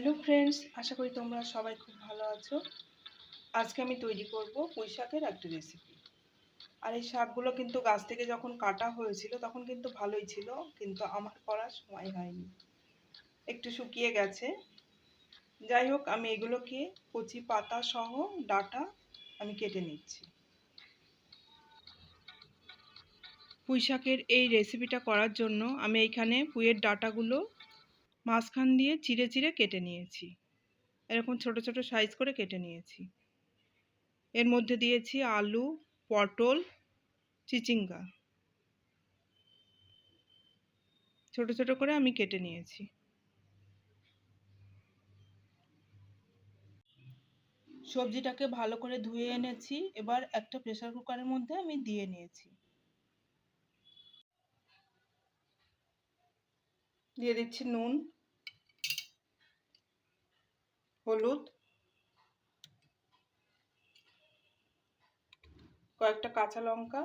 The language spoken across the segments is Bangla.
হ্যালো ফ্রেন্ডস, আশা করি তোমরা সবাই খুব ভালো আছো। আজকে আমি তৈরি করব পুঁই শাকের একটা রেসিপি আর এই শাকগুলো কিন্তু গাছ থেকে যখন কাটা হয়েছিল, তখন কিন্তু ভালোই ছিল, কিন্তু আমার করার সময় হয়নি। একটু শুকিয়ে গেছে। যাই হোক, আমি এগুলোকে কচি পাতা সহ ডাটা আমি কেটে নিচ্ছি। পুঁই শাকের এই রেসিপিটা করার জন্য আমি এইখানে পুঁইয়ের ডাটাগুলো মাঝখান দিয়ে চিড়ে চিড়ে কেটে নিয়েছি। এরকম ছোট ছোট সাইজ করে কেটে নিয়েছি। এর মধ্যে দিয়েছি আলু, পটল, চিচিঙ্গা। ছোট ছোট করে আমি কেটে নিয়েছি। সবজিটাকে ভালো করে ধুয়ে এনেছি। এবার একটা প্রেসার কুকারের মধ্যে আমি দিয়ে নিয়েছি। দিয়ে দিচ্ছি নুন। হলুদ। কয়েকটা কাঁচা লঙ্কা।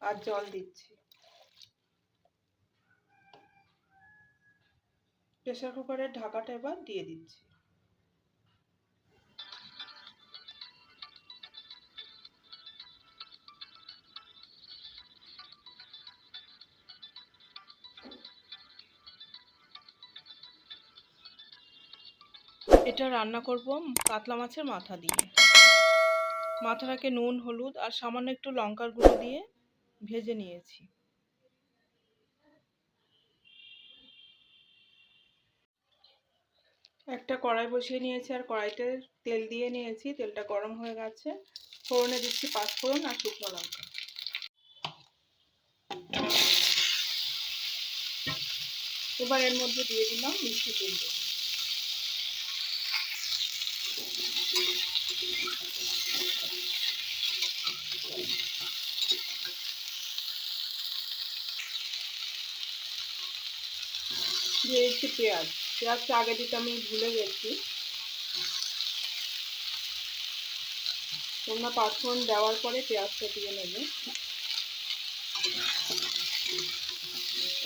আর জল দিচ্ছি। প্রেসার কুকারের ঢাকাটা এবার দিয়ে দিচ্ছি। এটা রান্না করব কাতলা মাছের মাথা দিয়ে। মাথাটাকে নুন, হলুদ আর সামান্য একটু লঙ্কার গুঁড়ো দিয়ে ভেজে নিয়েছি। একটা কড়াই বসিয়ে নিয়েছি আর কড়াইতে তেল দিয়ে নিয়েছি। তেলটা গরম হয়ে গেছে। ফোড়নে দিচ্ছি পাঁচফোড়ন আর শুকনো লঙ্কা। এবার এর মধ্যে দিয়ে দিলাম মিষ্টি কুমড়ো। দিয়ে দিচ্ছি পেঁয়াজ। পেঁয়াজটা আগে দিতে আমি ভুলে গেছি। তোমরা পাঁচফোড়ন দেওয়ার পরে পেঁয়াজটা দিয়ে নেবে।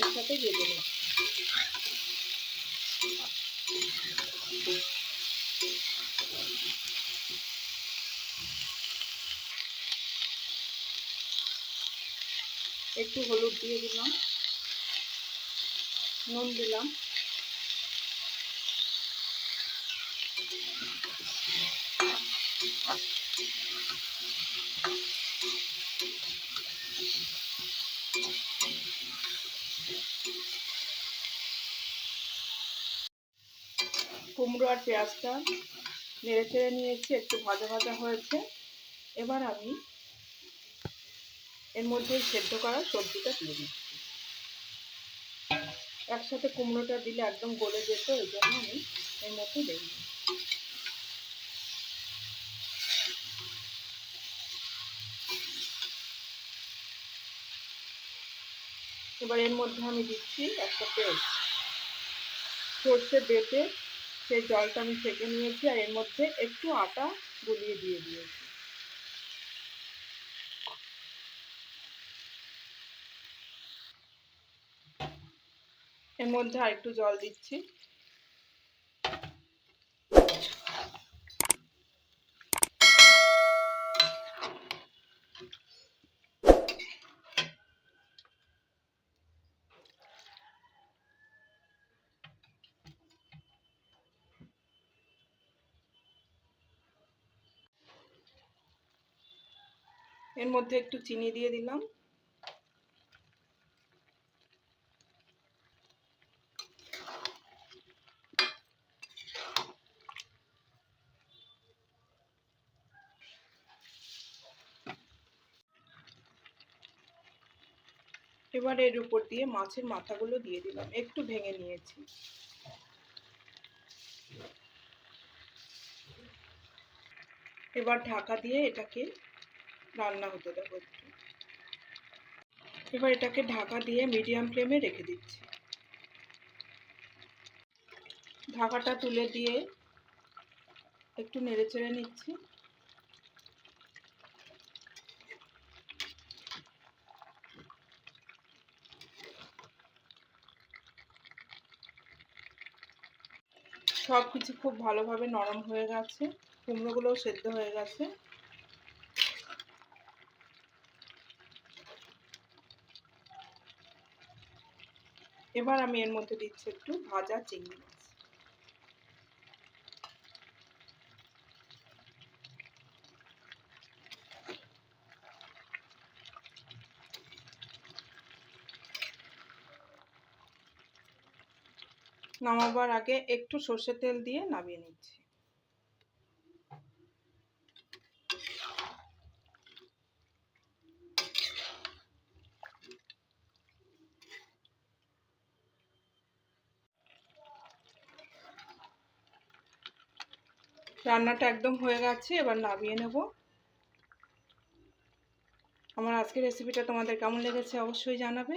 এর সাথে দিয়ে দেবে। একটু হলুদ দিয়ে দিলাম। নুন দিলাম। কুমড়ো আর পেঁয়াজটা নেড়ে চেড়ে নিয়েছি, একটু ভাজা ভাজা হয়েছে। এবার আমি এর মধ্যে সেদ্ধ করা সবজিটা তুলে দিচ্ছি। একসাথে কুমড়োটা দিলে একদম গলে যেত, এই জন্য আমি এর মধ্যে দিই। এবার এর মধ্যে আমি দিচ্ছি একটা পেস্ট। সর্ষে বেটে সেই জলটা আমি সেঁকে নিয়েছি, আর এর মধ্যে একটু আটা গুলিয়ে দিয়ে দিয়েছি। এর মধ্যে আর একটু জল দিচ্ছি। এর মধ্যে একটু চিনি দিয়ে দিলাম। এবার এর উপর দিয়ে মাছের মাথাগুলো দিয়ে দিলাম। একটু ভেঙে নিয়েছি। এবার ঢাকা দিয়ে এটাকে রান্না হতে দেবো একটু। এবার এটাকে ঢাকা দিয়ে মিডিয়াম ফ্লেমে রেখে দিচ্ছি। ঢাকাটা তুলে দিয়ে একটু নেড়ে চেড়ে নিচ্ছি। সব কিছু খুব ভালোভাবে নরম হয়ে গেছে। কুমড়োগুলোও সেদ্ধ হয়ে গেছে। এবার আমি এর মধ্যে দিচ্ছি একটু ভাজা চিংড়ি। নামাবার আগে একটু সর্ষের তেল দিয়ে নামিয়ে নিচ্ছি। রান্নাটা একদম হয়ে গেছে, এবার নামিয়ে নেব। আমার আজকের রেসিপিটা তোমাদের কেমন লেগেছে অবশ্যই জানাবে।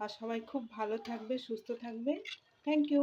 আর সবাই খুব ভালো থাকবে, সুস্থ থাকবে। Thank you